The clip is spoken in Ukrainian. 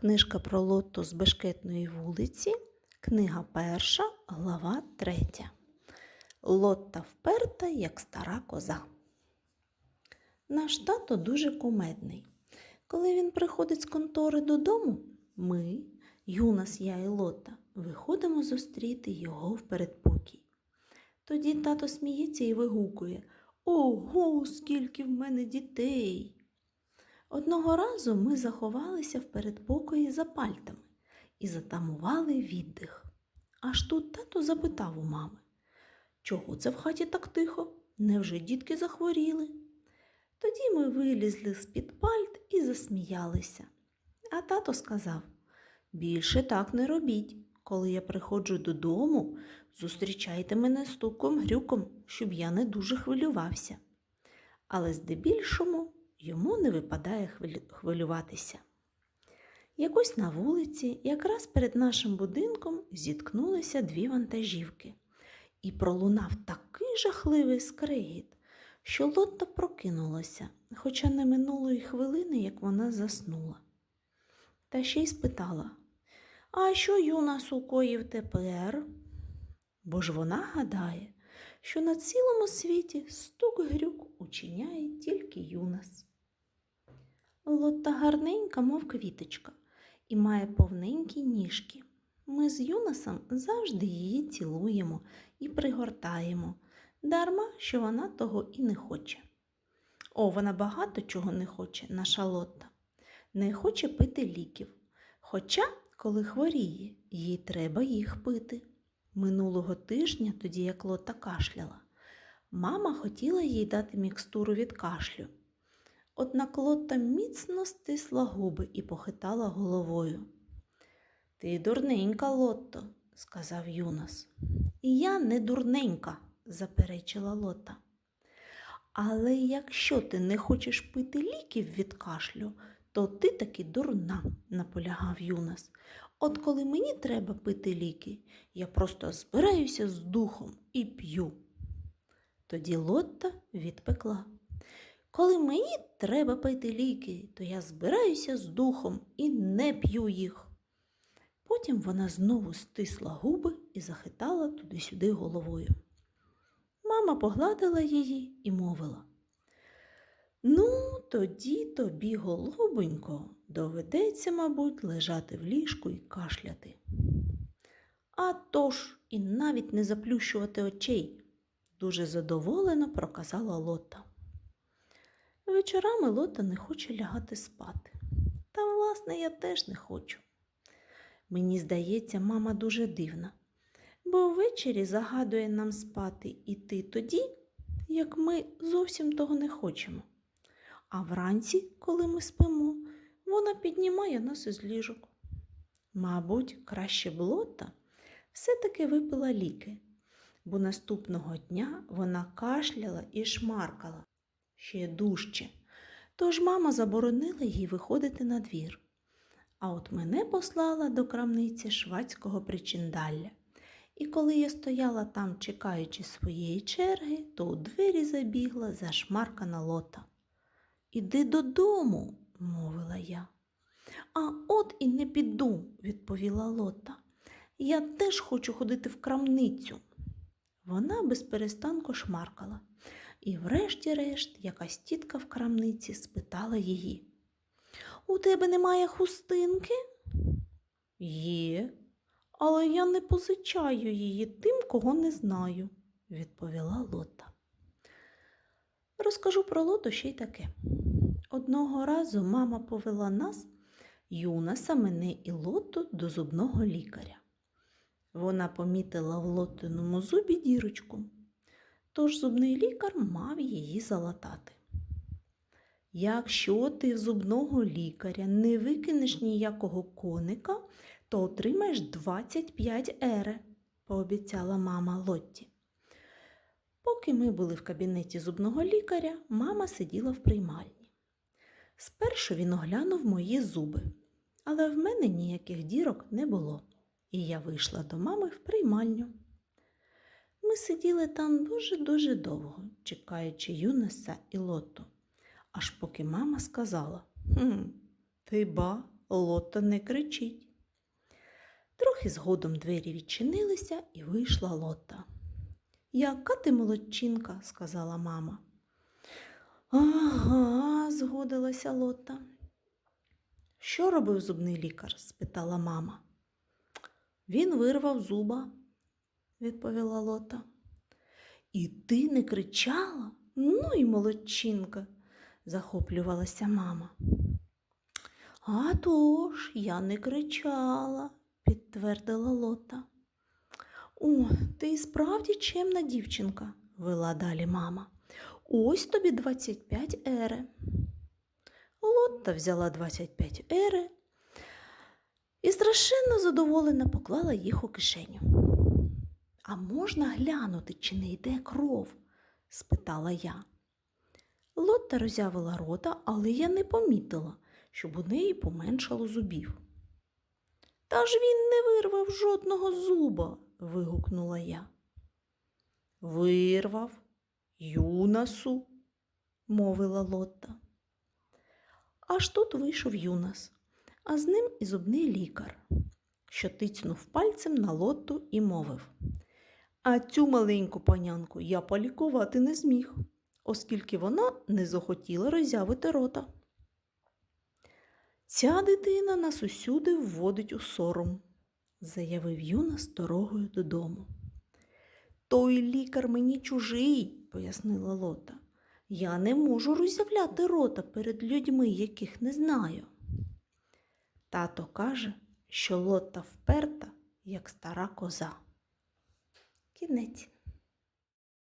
Книжка про лото з бешкетної вулиці, книга перша, глава третя. Лотта вперта, як стара коза. Наш тато дуже кумедний. Коли він приходить з контори додому, ми, Юнас, я і Лотта, виходимо зустріти його в передпокій. Тоді тато сміється і вигукує Ого, скільки в мене дітей! Одного разу ми заховалися в передпокої за пальтами і затамували віддих. Аж тут тато запитав у мами, чого це в хаті так тихо? Невже дітки захворіли? Тоді ми вилізли з-під пальт і засміялися. А тато сказав більше так не робіть. Коли я приходжу додому, зустрічайте мене стуком грюком, щоб я не дуже хвилювався. Але здебільшому йому не випадає хвилюватися. Якось на вулиці, якраз перед нашим будинком, зіткнулися дві вантажівки, і пролунав такий жахливий скрегіт, що Лотта прокинулася, хоча не минуло й хвилини, як вона заснула. Та ще й спитала, а що Юнас укоїв тепер? Бо ж вона гадає, що на цілому світі стук грюк учиняє тільки Юнас. Лотта гарненька, мов квіточка, і має повненькі ніжки. Ми з Юнасом завжди її цілуємо і пригортаємо, дарма, що вона того і не хоче. О, вона багато чого не хоче, наша Лотта. Не хоче пити ліків. Хоча, коли хворіє, їй треба їх пити. Минулого тижня, тоді як Лотта кашляла, мама хотіла їй дати мікстуру від кашлю. Однак Лотта міцно стисла губи і похитала головою. Ти дурненька, Лотто, сказав Юнас. Я не дурненька, заперечила Лотта. Але якщо ти не хочеш пити ліків від кашлю, то ти таки дурна, наполягав Юнас. От коли мені треба пити ліки, я просто збираюся з духом і п'ю. Тоді Лотта відпекла. Коли мені треба пити ліки, то я збираюся з духом і не п'ю їх. Потім вона знову стисла губи і захитала туди-сюди головою. Мама погладила її і мовила. Ну, тоді тобі, голубонько, доведеться, мабуть, лежати в ліжку і кашляти. А тож, і навіть не заплющувати очей, дуже задоволено проказала Лота. Вечорами Лота не хоче лягати спати. Та, власне, я теж не хочу. Мені здається, мама дуже дивна, бо ввечері загадує нам спати іти тоді, як ми зовсім того не хочемо. А вранці, коли ми спимо, вона піднімає нас із ліжок. Мабуть, краще б Лота все-таки випила ліки, бо наступного дня вона кашляла і шмаркала ще дужче. Тож мама заборонила їй виходити на двір. А от мене послала до крамниці швадського причиндалля. І коли я стояла там, чекаючи своєї черги, то у двері забігла зашмаркана лота. Іди додому, мовила я. А от і не піду, відповіла Лота. Я теж хочу ходити в крамницю. Вона безперестанку шмаркала, і врешті-решт якась тітка в крамниці спитала її. У тебе немає хустинки? Є, але я не позичаю її тим, кого не знаю, відповіла Лота. Розкажу про Лоту ще й таке. Одного разу мама повела нас, Юнаса, мене і Лоту до зубного лікаря. Вона помітила в лотиному зубі дірочку, тож зубний лікар мав її залатати. Якщо ти в зубного лікаря не викинеш ніякого коника, то отримаєш 25 ере, пообіцяла мама Лотті. Поки ми були в кабінеті зубного лікаря, мама сиділа в приймальні. Спершу він оглянув мої зуби, але в мене ніяких дірок не було, і я вийшла до мами в приймальню. Ми сиділи там дуже-дуже довго, чекаючи Юнеса і Лоту, аж поки мама сказала: Хм, ти ба, Лотта не кричить. Трохи згодом двері відчинилися і вийшла Лотта. Яка ти молодчинка, сказала мама. Ага, згодилася Лотта. Що робив зубний лікар? спитала мама. Він вирвав зуба, відповіла Лота. І ти не кричала? Ну і молодчинка, захоплювалася мама. А тож, я не кричала, підтвердила Лота. О, ти справді чемна дівчинка, вела далі мама. Ось тобі 25 ери. Лотта взяла 25 ери і страшенно задоволена поклала їх у кишеню. А можна глянути, чи не йде кров? спитала я. Лотта роззявила рота, але я не помітила, щоб у неї поменшало зубів. Та ж він не вирвав жодного зуба, вигукнула я. Вирвав, юнасу, мовила Лотта. Аж тут вийшов Юнас, а з ним і зубний лікар, що тицнув пальцем на лотту і мовив. А цю маленьку панянку я полікувати не зміг, оскільки вона не захотіла роззявити рота. Ця дитина нас усюди вводить у сором, заявив Юнас дорогою додому. Той лікар мені чужий, пояснила Лота. Я не можу роззявляти рота перед людьми, яких не знаю. Тато каже, що Лотта вперта, як стара коза. Кінець.